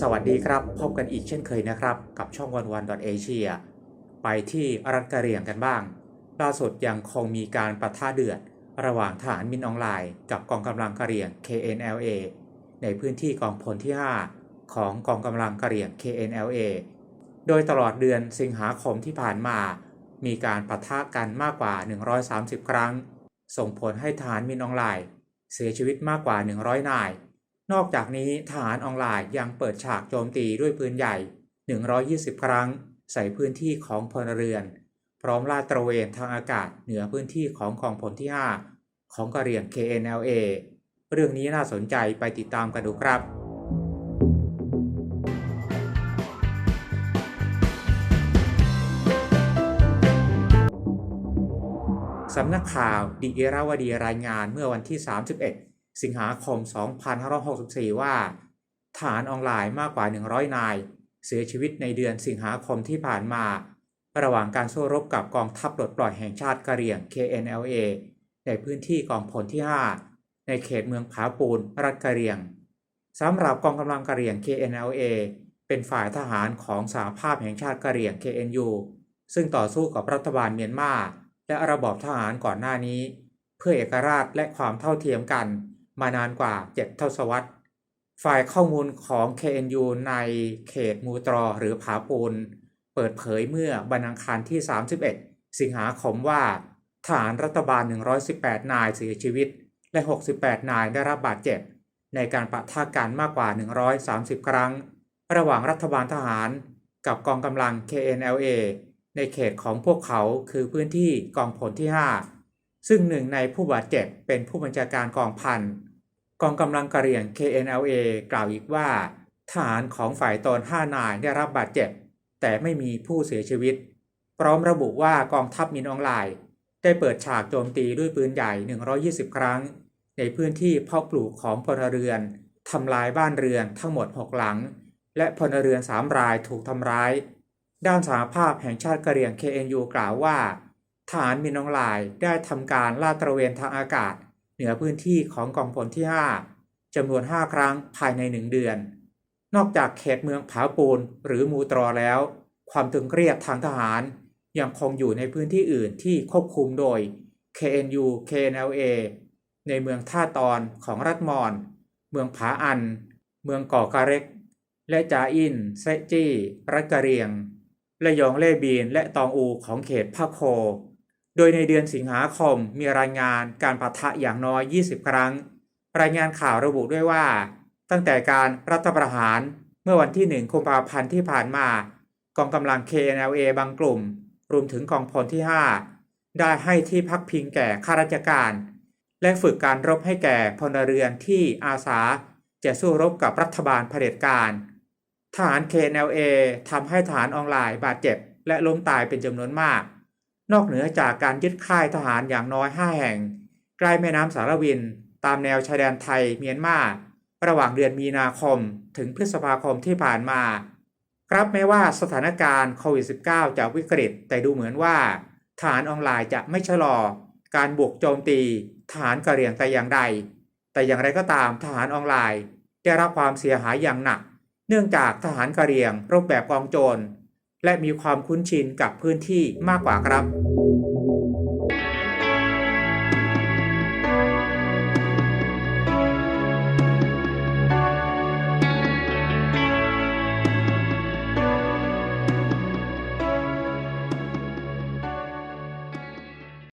สวัสดีครับ พบกันอีกเช่นเคยนะครับ กับช่องวันวันเอเชียไปที่รัฐกะเหรี่ยงกันบ้าง ล่าสุดยังคงมีการประท่าเดือด ระหว่างทหารมินออนไลน์ กับกองกำลังกะเหรี่ยง KNLA ในพื้นที่กองพลที่ 5 ของกองกำลังกะเหรี่ยง KNLA โดยตลอดเดือนสิงหาคมที่ผ่านมา มีการปะทะกันมากกว่า 130 ครั้ง ส่งผลให้ทหารมินออนไลน์ เสียชีวิตมากกว่า 100 นาย นอกจากนี้ทหารออนไลน์ยังเปิดฉากโจมตีด้วยปืนใหญ่ 120 ครั้ง ใส่พื้นที่ของพลเรือน พร้อมลาดตระเวนทางอากาศเหนือพื้นที่ของกองพลที่ 5 ของกะเหรี่ยง KNLA เรื่องนี้น่าสนใจไปติดตามกันดูครับ สำนักข่าวดิเอราวดีรายงานเมื่อวันที่ 31 สิงหาคม 2564 ว่าทหารออนไลน์มากกว่า 100 นาย เสียชีวิตในเดือนสิงหาคมที่ผ่านมา ระหว่างการสู้รบกับกองทัพปลดปล่อยแห่งชาติกะเหรี่ยง KNLA ในพื้นที่กองพลที่ 5 ในเขตเมืองผาปูน รัฐกะเหรี่ยงสำหรับกองกำลังกะเหรี่ยง KNLA เป็นฝ่ายทหารของสหภาพแห่งชาติกะเหรี่ยง KNU ซึ่งต่อสู้กับรัฐบาลเมียนมา และระบอบทหารก่อนหน้านี้ เพื่อเอกราชและความเท่าเทียมกันมานานกว่า7ทศวรรษ ฝ่ายข้อมูลของ KNU ในเขตมูตรอหรือผาปูน เปิดเผยเมื่อบันอังคารที่ 31 สิงหาคมว่าทหารรัฐบาล 118 นายเสียชีวิต และ 68 นายได้รับบาดเจ็บ ในการปะทะกันมากกว่า 130 ครั้ง ระหว่างรัฐบาลทหารกับกองกำลัง KNLA ในเขตของพวกเขาคือพื้นที่กองพลที่ 5 ซึ่งหนึ่งในผู้บาดเจ็บเป็นผู้บัญชาการกองพันกองกำลังกะเหรี่ยง KNLA กล่าวอีกว่าทหารของฝ่ายตน5นายได้รับบาดเจ็บ แต่ไม่มีผู้เสียชีวิต พร้อมระบุว่ากองทัพมินออนไลน์ ได้เปิดฉากโจมตีด้วยปืนใหญ่ 120 ครั้ง ในพื้นที่เพาะปลูกของพลเรือนทำลายบ้านเรือนทั้งหมด 6 หลัง และพลเรือน 3 รายถูกทำร้าย ด้านสหภาพแห่งชาติกะเหรี่ยง KNU กล่าวว่าทหารมินออนไลน์ได้ทำการลาดตระเวนทางอากาศ เหนือพื้นที่ของกองพลที่ 5จำนวน 5 ครั้งภายใน 1 เดือน นอกจากเขตเมืองผาปูนหรือมูตรอแล้ว ความตึงเครียดทางทหารยังคงอยู่ในพื้นที่อื่นที่ควบคุมโดย KNU KNLA ในเมืองท่าตอนของรัฐมอน เมืองผาอัน เมืองก่อกาเร็ก และจาอินเซจี้รัฐกะเหรียง ระยองเล่บีนและตองอูของเขตพะโค โดยในเดือนสิงหาคมมีรายงานการปะทะอย่างน้อย 20 ครั้ง รายงานข่าวระบุด้วยว่า ตั้งแต่การรัฐประหารเมื่อวันที่ 1 กุมภาพันธ์ที่ผ่านมา กองกำลัง KNLA บางกลุ่ม รวมถึงกองพลที่ 5 ได้ให้ที่พักพิงแก่ข้าราชการ และฝึกการรบให้แก่พลเรือนที่อาสาจะสู้รบกับรัฐบาลเผด็จการ ทหาร KNLA ทำให้ทหารออนไลน์บาดเจ็บ และล้มตายเป็นจำนวนมาก นอกเหนือจากการยึดค่ายทหารอย่างน้อย 5 แห่ง ใกล้แม่น้ำสารวิน ตามแนวชายแดนไทยเมียนมาระหว่างเดือนมีนาคมถึงพฤษภาคมที่ผ่านมา ครับแม้ว่าสถานการณ์โควิด -19 จะวิกฤต แต่ดูเหมือนว่าทหารออนไลน์จะไม่ชะลอ การบุกโจมตีทหารกะเรียงแต่อย่างใด แต่อย่างไรก็ตามทหารออนไลน์ ได้รับความเสียหายอย่างหนัก เนื่องจากทหารกะเหรี่ยงรูปแบบกองโจร และมีความคุ้นชินกับพื้นที่มากกว่าครับ